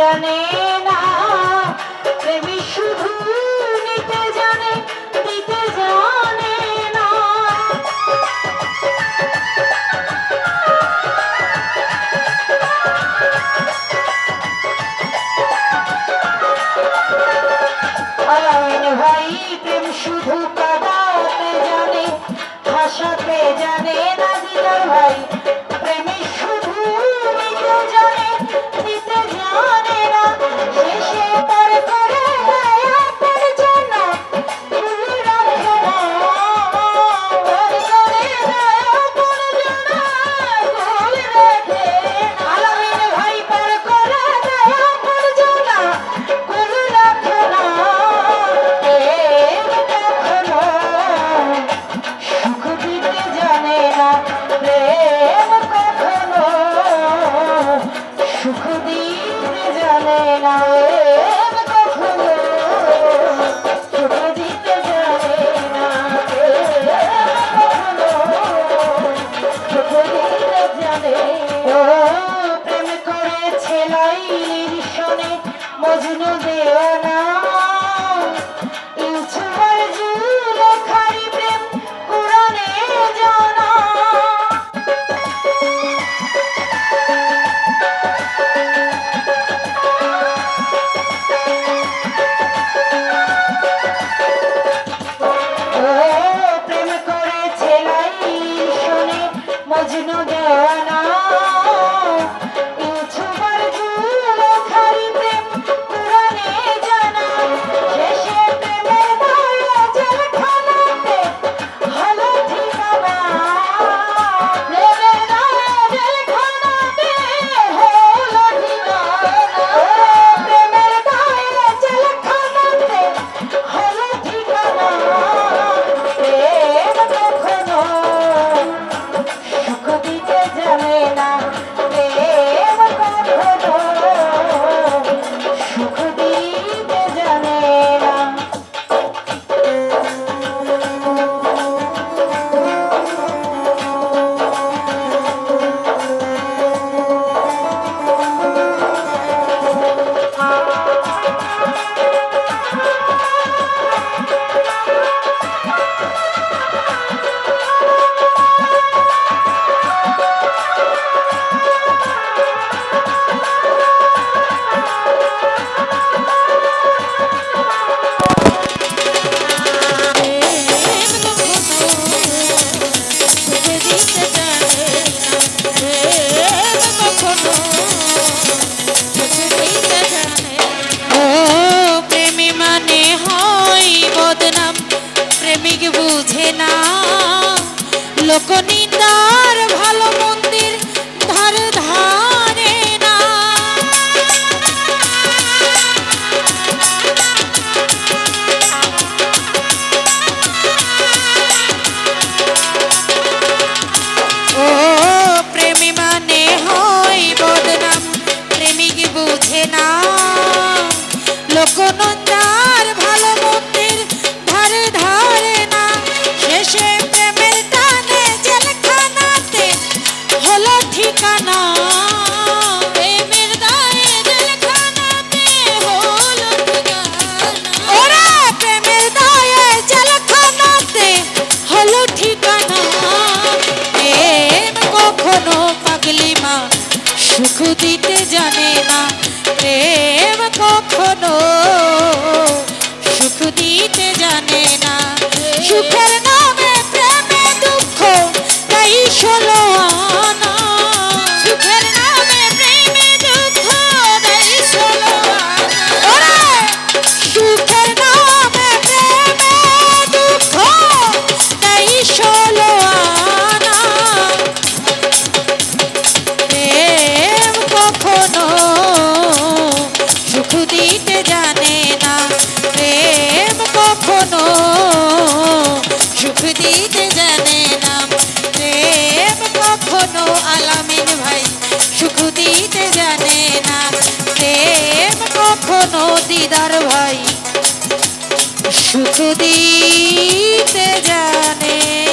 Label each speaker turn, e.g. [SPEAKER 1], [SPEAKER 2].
[SPEAKER 1] Janine. বুঝে না। লোকনিন্দার দিতে জানে না। প্রেম কখনো সুখ দিতে জানে না। সুখের না জানে না। প্রেম কখনো দিদার ভাই সুখ দিতে জানে।